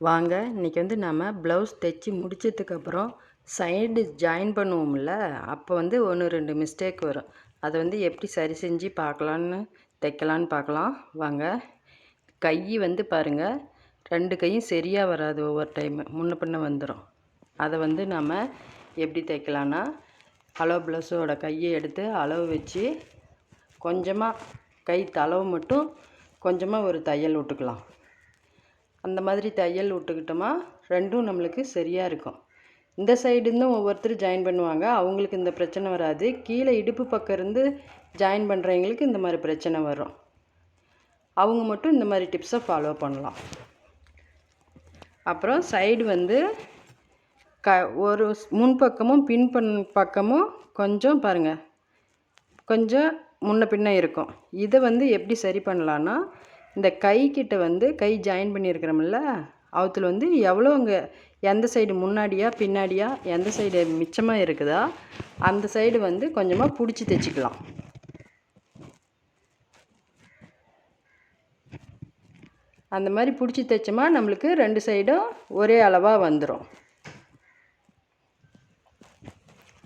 வாங்க இன்றைக்கி வந்து நம்ம ப்ளவுஸ் தைச்சி முடிச்சதுக்கப்புறம் சைடு ஜாயின் பண்ணுவோம்ல அப்போ வந்து ஒன்று ரெண்டு மிஸ்டேக் வரும். அதை வந்து எப்படி சரி செஞ்சு பார்க்கலான்னு தைக்கலான்னு பார்க்கலாம். வாங்க கை வந்து பாருங்கள் ரெண்டு கையும் சரியாக வராது ஒவ்வொரு டைமு முன்ன பின்ன வந்துடும் அதை வந்து நம்ம எப்படி தைக்கலான்னா அளவு ப்ளவுஸோட கையை எடுத்து அளவு வச்சு கொஞ்சமாக கை தளவு மட்டும் கொஞ்சமாக ஒரு தையல் விட்டுக்கலாம். அந்த மாதிரி தையல் விட்டுக்கிட்டோமா ரெண்டும் நம்மளுக்கு சரியாக இருக்கும். இந்த சைடு இருந்தும் ஒவ்வொருத்தர் ஜாயின் பண்ணுவாங்க. அவங்களுக்கு இந்த பிரச்சனை வராது. கீழே இடுப்பு பக்கம் இருந்து ஜாயின் பண்ணுறவங்களுக்கு இந்த மாதிரி பிரச்சனை வரும். அவங்க மட்டும் இந்த மாதிரி டிப்ஸை ஃபாலோ பண்ணலாம். அப்புறம் சைடு வந்து க ஒரு முன்பக்கமும் பின் பண் பக்கமும் கொஞ்சம் பாருங்கள் கொஞ்சம் முன்ன பின்ன இருக்கும். இதை வந்து எப்படி சரி பண்ணலான்னா இந்த கை கிட்ட வந்து கை ஜாயின் பண்ணியிருக்கிறோம்ல அவத்தில் வந்து எவ்வளோ அங்கே எந்த சைடு முன்னாடியா பின்னாடியா எந்த சைடு மிச்சமாக இருக்குதா அந்த சைடு வந்து கொஞ்சமாக பிடிச்சி தைச்சிக்கலாம். அந்த மாதிரி பிடிச்சி தைச்சோமா நம்மளுக்கு ரெண்டு சைடும் ஒரே அளவாக வந்துடும்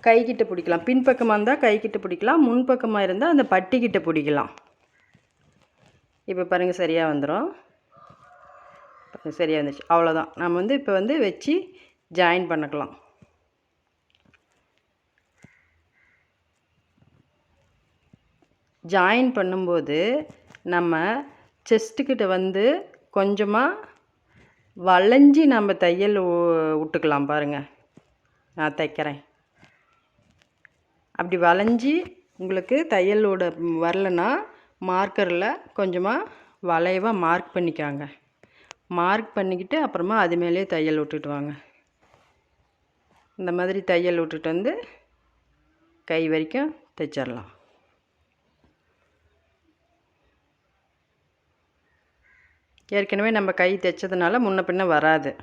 கைக்கிட்ட பிடிக்கலாம். பின்பக்கமாக இருந்தால் கைக்கிட்ட பிடிக்கலாம். முன்பக்கமாக இருந்தால் அந்த பட்டிக்கிட்ட பிடிக்கலாம். இப்போ பாருங்கள் சரியாக வந்துடும் சரியாக வந்துச்சு அவ்வளோதான் நம்ம வந்து இப்போ வந்து வச்சு ஜாயின் பண்ணிக்கலாம். ஜாயின் பண்ணும்போது நம்ம செஸ்ட்டுக்கிட்ட வந்து கொஞ்சமாக வளைஞ்சி நம்ம தையல் விட்டுக்கலாம் பாருங்கள் நான் தைக்கிறேன். அப்படி வளைஞ்சி உங்களுக்கு தையலோட வரலன்னா மார்க்கரில் கொஞ்சமாக வளைவாக மார்க் பண்ணிக்காங்க. மார்க் பண்ணிக்கிட்டு அப்புறமா அது மேலே தையல் விட்டுட்டு வாங்க. இந்த மாதிரி தையல் விட்டுட்டு வந்து கை வரைக்கும் தைச்சிடலாம். ஏற்கனவே நம்ம கை தைச்சதுனால முன்ன பின்ன வராது.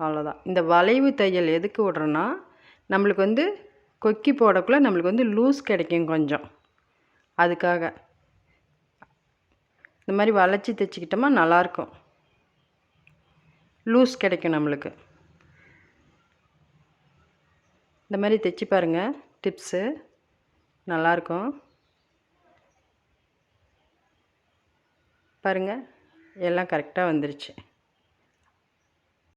அவ்வளோதான் இந்த வளைவு தையல் எதுக்கு விட்றோன்னா நம்மளுக்கு வந்து கொக்கி போடக்குள்ளே நம்மளுக்கு வந்து லூஸ் கிடைக்கும் கொஞ்சம். அதுக்காக. இந்த மாதிரி வளைச்சி தைச்சிக்கிட்டோமா நல்லாயிருக்கும் லூஸ் கிடைக்கும் நம்மளுக்கு. இந்த மாதிரி தைச்சி பாருங்கள் டிப்ஸு. நல்லாயிருக்கும் பாருங்கள் எல்லாம் கரெக்டாக வந்துருச்சு.